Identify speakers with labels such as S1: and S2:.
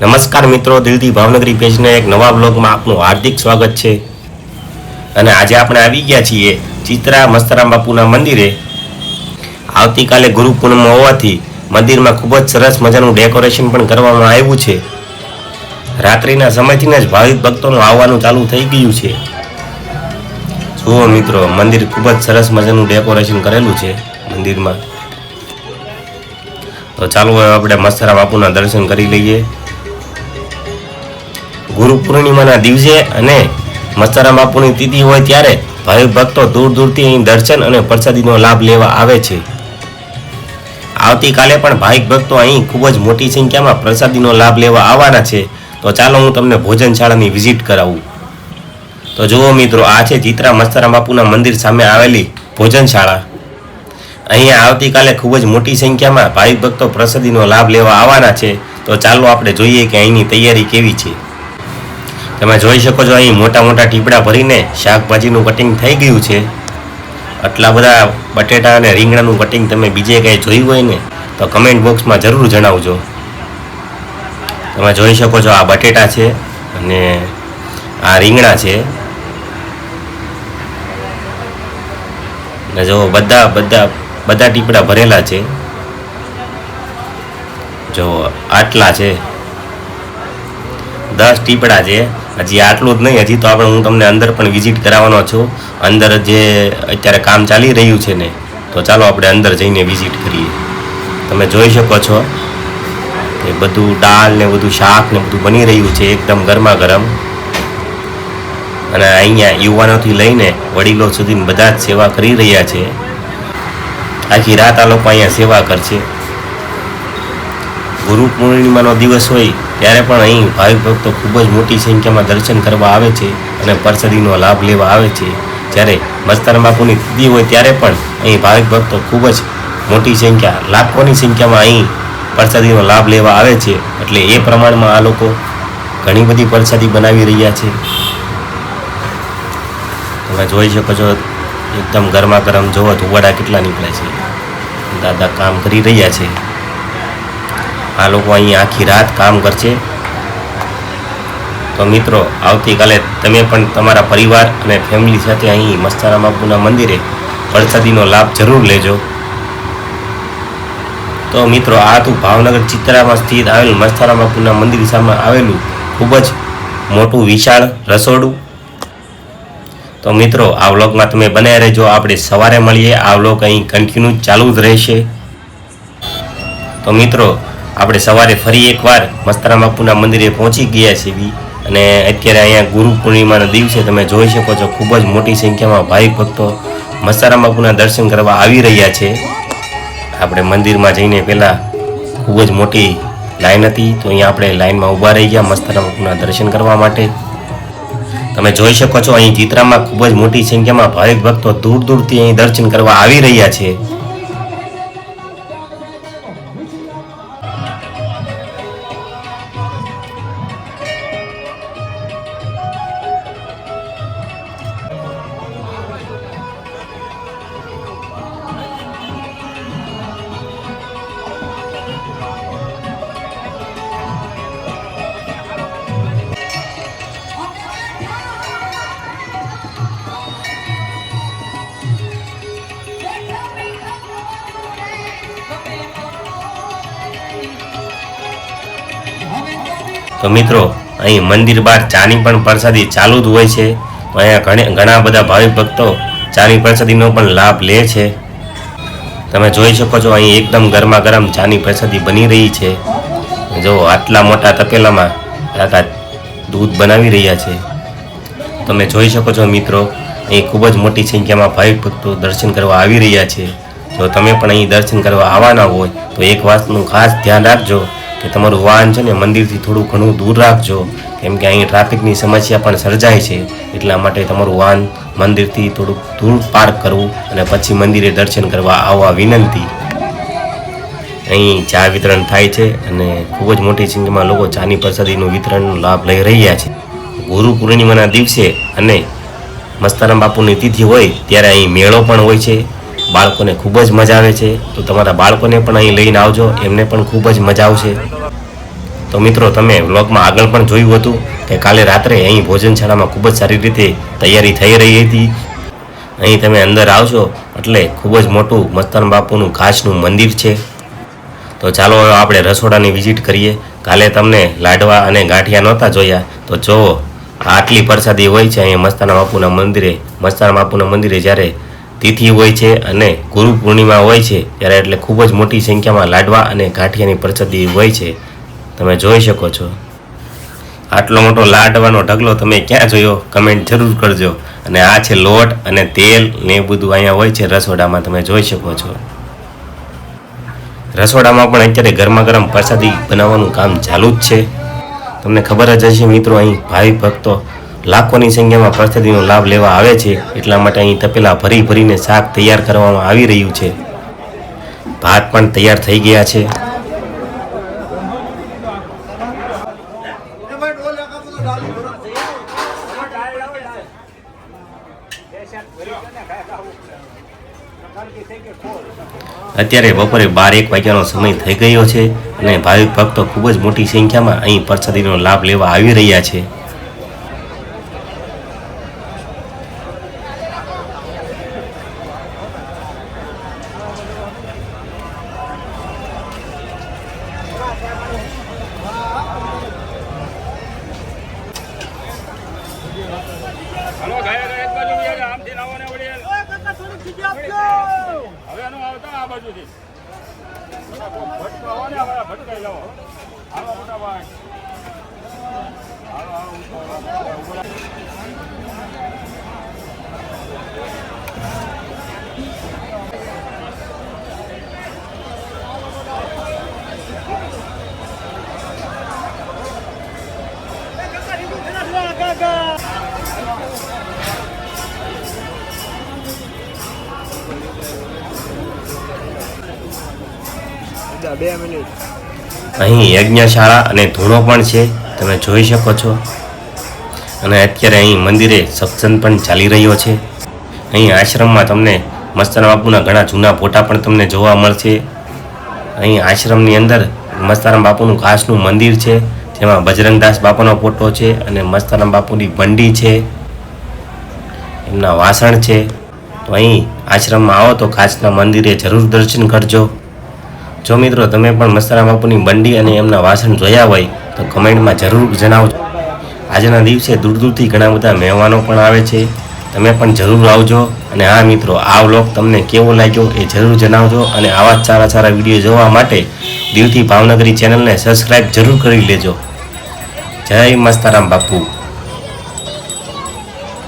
S1: નમસ્કાર મિત્રો, દિલથી ભાવનગરી પેજના એક નવા બ્લોગમાં આપનું હાર્દિક સ્વાગત છે. અને આજે આપણે આવી ગયા છીએ ચિત્રા મસ્તરામ બાપુના મંદિરે. આવતીકાલે ગુરુ પૂનમ હોવાથી મંદિરમાં ખૂબ જ સરસ મજાનું ડેકોરેશન પણ કરવામાં આવ્યું છે. રાત્રિના સમયથી જ ભાવિક ભક્તોનું આવવાનું ચાલુ થઈ ગયું છે. જુઓ મિત્રો, મંદિર ખૂબ જ સરસ મજાનું ડેકોરેશન કરેલું છે મંદિરમાં. તો ચાલો હવે આપણે મસ્તરા બાપુના દર્શન કરી લઈએ. ગુરુ પૂર્ણિમાના દિવસે અને મસ્તરામ બાપુની તિથિ હોય ત્યારે ભાવિક ભક્તો દૂર દૂરથી અહીં દર્શન અને પ્રસાદીનો લાભ લેવા આવે છે. આવતીકાલે પણ ભાવિક ભક્તો અહીં ખૂબ જ મોટી સંખ્યામાં પ્રસાદીનો લાભ લેવા આવવાના છે. તો ચાલો હું તમને ભોજનશાળાની વિઝિટ કરાવું. તો જુઓ મિત્રો, આ છે ચિત્રા મસ્તારા બાપુના મંદિર સામે આવેલી ભોજનશાળા. અહીંયા આવતીકાલે ખૂબ જ મોટી સંખ્યામાં ભાવિક ભક્તો પ્રસાદીનો લાભ લેવા આવવાના છે. તો ચાલો આપણે જોઈએ કે અહીંની તૈયારી કેવી છે. તમે જોઈ શકો છો અહીં મોટા મોટા ટીપડા ભરીને શાકભાજીનું કટિંગ થઈ ગયું છે. આટલા બધા બટેટા અને રીંગણાનું કટિંગ તમે બીજે કંઈ જોયું હોય ને, તો કમેન્ટ બોક્સમાં જરૂર જણાવજો. તમે જોઈ શકો છો આ બટેટા છે અને આ રીંગણા છે. ને જો બધા બધા બધા ટીપડા ભરેલા છે. જો આટલા છે. દસ ટીપડા છે. હજી આટલું જ નહીં, હજી તો આપણે હું તમને અંદર પણ વિઝિટ કરાવવાનો છું. અંદર જે અત્યારે કામ ચાલી રહ્યું છે ને, તો ચાલો આપણે અંદર જઈને વિઝિટ કરીએ. તમે જોઈ શકો છો એ બધું દાળ ને બધું શાક ને બધું બની રહ્યું છે એકદમ ગરમા ગરમ અને અહીંયા યુવાનોથી લઈને વડીલો સુધી બધા જ સેવા કરી રહ્યા છે. આખી રાત આ લોકો અહીંયા સેવા કરશે. ગુરુ પૂર્ણિમાનો દિવસ હોય, ત્યારે પણ અહીં ભાવિક ભક્તો ખૂબ જ મોટી સંખ્યામાં દર્શન કરવા આવે છે અને પરસદીનો લાભ લેવા આવે છે. જ્યારે મસ્તાર બાપુની તિથિ હોય ત્યારે પણ અહીં ભાવિક ભક્તો ખૂબ જ મોટી સંખ્યા, લાખોની સંખ્યામાં અહીં પરસાદીનો લાભ લેવા આવે છે. એટલે એ પ્રમાણમાં આ લોકો ઘણી બધી પરસાદી બનાવી રહ્યા છે. તમે જોઈ શકો છો, એકદમ ગરમા ગરમ જોવો તો વડા કેટલા નીકળે છે. દાદા કામ કરી રહ્યા છે. આ લોકો અહીંયા આખી રાત કામ કરશે. તો મિત્રો, આવતીકાલે તમે પણ તમારા પરિવાર અને ફેમિલી સાથે અહીં મસ્તારામ બાપુના મંદિરે પ્રસાદીનો લાભ જરૂર લેજો. તો મિત્રો, આ હતું ભાવનગર ચિત્રામાં સ્થિત આવેલું મસ્તારામ બાપુના મંદિર સામે આવેલું ખૂબ જ મોટું વિશાળ રસોડું. તો મિત્રો, આ વ્લોગમાં તમે બનાવી રહેજો. આપણે સવારે મળીએ. આ વ્લોગ અહીં કન્ટિન્યુ ચાલુ જ રહેશે. તો મિત્રો આપણે સવારે ફરી એકવાર મસ્તારામ બાપુના મંદિરે પહોંચી ગયા છીએ અને અત્યારે અહીંયા ગુરુ પૂર્ણિમાના દિવસે તમે જોઈ શકો છો, ખૂબ જ મોટી સંખ્યામાં ભાવિક ભક્તો મસ્તારામ બાપુના દર્શન કરવા આવી રહ્યા છે. આપણે મંદિરમાં જઈને પહેલાં ખૂબ જ મોટી લાઈન હતી, તો અહીંયા આપણે લાઈનમાં ઊભા રહી ગયા મસ્તારામ બાપુના દર્શન કરવા માટે. તમે જોઈ શકો છો, અહીં ચિત્રામાં ખૂબ જ મોટી સંખ્યામાં ભાવિક ભક્તો દૂર દૂરથી અહીં દર્શન કરવા આવી રહ્યા છે. તો મિત્રો, અહીં મંદિર બહાર ચાની પણ પ્રસાદી ચાલુ જ હોય છે. તો અહીંયા ઘણે ઘણા બધા ભાવિક ભક્તો ચાની પ્રસાદીનો પણ લાભ લે છે. તમે જોઈ શકો છો, અહીં એકદમ ગરમા ગરમ ચાની પ્રસાદી બની રહી છે. જો આટલા મોટા તપેલામાં આખા દૂધ બનાવી રહ્યા છે. તમે જોઈ શકો છો મિત્રો, અહીં ખૂબ જ મોટી સંખ્યામાં ભાવિક ભક્તો દર્શન કરવા આવી રહ્યા છે. જો તમે પણ અહીં દર્શન કરવા આવવાના હોય, તો એક વાતનું ખાસ ધ્યાન રાખજો. કે તમારું વાહન છે ને મંદિરથી થોડું ઘણું દૂર રાખજો. કેમ કે અહીં ટ્રાફિકની સમસ્યા પણ સર્જાય છે. એટલા માટે તમારું વાહન મંદિરથી થોડુંક દૂર પાર્ક કરવું અને પછી મંદિરે દર્શન કરવા આવવા વિનંતી. અહીં ચા વિતરણ થાય છે અને ખૂબ જ મોટી સંખ્યામાં લોકો ચાની પ્રસાદીનું વિતરણનો લાભ લઈ રહ્યા છે. ગુરુ પૂર્ણિમાના દિવસે અને મસ્તારામ બાપુની તિથિ હોય ત્યારે અહીં મેળો પણ હોય છે. બાળકોને ખૂબ જ મજા આવે છે. તો તમારા બાળકોને પણ અહીં લઈને આવજો. એમને પણ ખૂબ જ મજા આવશે. તો મિત્રો, તમે વ્લોગમાં આગળ પણ જોયું હતું કે કાલે રાત્રે અહીં ભોજનશાળામાં ખૂબ જ સારી રીતે તૈયારી થઈ રહી હતી. અહીં તમે અંદર આવશો એટલે ખૂબ જ મોટું મસ્તાન બાપુનું ઘાસનું મંદિર છે. તો ચાલો હવે આપણે રસોડાની વિઝિટ કરીએ. કાલે તમને લાડવા અને ગાંઠિયા નહોતા જોયા. તો જુઓ આટલી પ્રસાદી હોય છે અહીંયા મસ્તાના બાપુના મંદિરે. મસ્તાના બાપુના મંદિરે જ્યારે તિથિ હોય છે અને ગુરુ પૂર્ણિમા હોય છે, ત્યારે એટલે ખૂબ જ મોટી સંખ્યામાં લાડવા અને ગાંઠિયાની પ્રસાદી હોય છે. તમે જોઈ શકો છો. આટલો મોટો લાડવાનો ઢગલો તમે ક્યાં જોયો? કમેન્ટ જરૂર કરજો. અને આ છે લોટ અને તેલ ને એ બધું અહીંયા હોય છે રસોડામાં, તમે જોઈ શકો છો. રસોડામાં પણ અત્યારે ગરમા ગરમ પ્રસાદી બનાવવાનું કામ ચાલુ જ છે. તમને ખબર જ હશે મિત્રો, અહીં ભાવિ ભક્તો લાખોની સંખ્યામાં પ્રસાદીનો લાભ લેવા આવે છે, એટલા માટે અહીં તપેલા ભરી ભરીને શાક તૈયાર કરવામાં આવી રહ્યું છે. ભાત પણ તૈયાર થઈ ગયા છે. અત્યારે બપોરે બાર એક વાગ્યાનો સમય થઈ ગયો છે અને ભાવિક ભક્તો ખૂબ જ મોટી સંખ્યામાં અહીં પ્રસાદીનો લાભ લેવા આવી રહ્યા છે
S2: હલો ગયા ગયા એક બાજુ ગયા આમથી લાવો ને વળી હવે એનો આવતા આ બાજુથી. ભટકાઈ જાઓ. હાલો મોટા ભાઈ. હાલો હાલો
S1: અહીં યજ્ઞશાળા અને ધૂણો પણ છે, તમે જોઈ શકો છો. અને અત્યારે અહીં મંદિરે સત્સંગ પણ ચાલી રહ્યો છે. અહીં આશ્રમમાં તમને મસ્તાન બાપુના ઘણા જૂના ફોટા પણ તમને જોવા મળશે. અહીં આશ્રમની અંદર મસ્તારામ બાપુનું ઘાસનું મંદિર છે, જેમાં બજરંગદાસ બાપાનો ફોટો છે અને મસ્તારામ બાપુની બંડી છે. એમના વાસણ છે. તો અહીં આશ્રમમાં આવો તો ઘાસના મંદિરે જરૂર દર્શન કરજો. જો મિત્રો તમે પણ મસ્તારામ બાપુની બંડી અને એમના વાસણ જોયા હોય, તો કમેન્ટમાં જરૂર જણાવજો. આજના દિવસે દૂર દૂરથી ઘણા બધા મહેમાનો પણ આવે છે. તમે પણ જરૂર આવજો અને હા મિત્રો, આ વ્લોગ તમને કેવો લાગ્યો એ જરૂર જણાવજો અને આવા સારા સારા વીડિયો જોવા માટે દિલથી ભાવનગરી ચેનલને સબસ્ક્રાઈબ જરૂર કરી લેજો. જય મસ્તારામ બાપુ.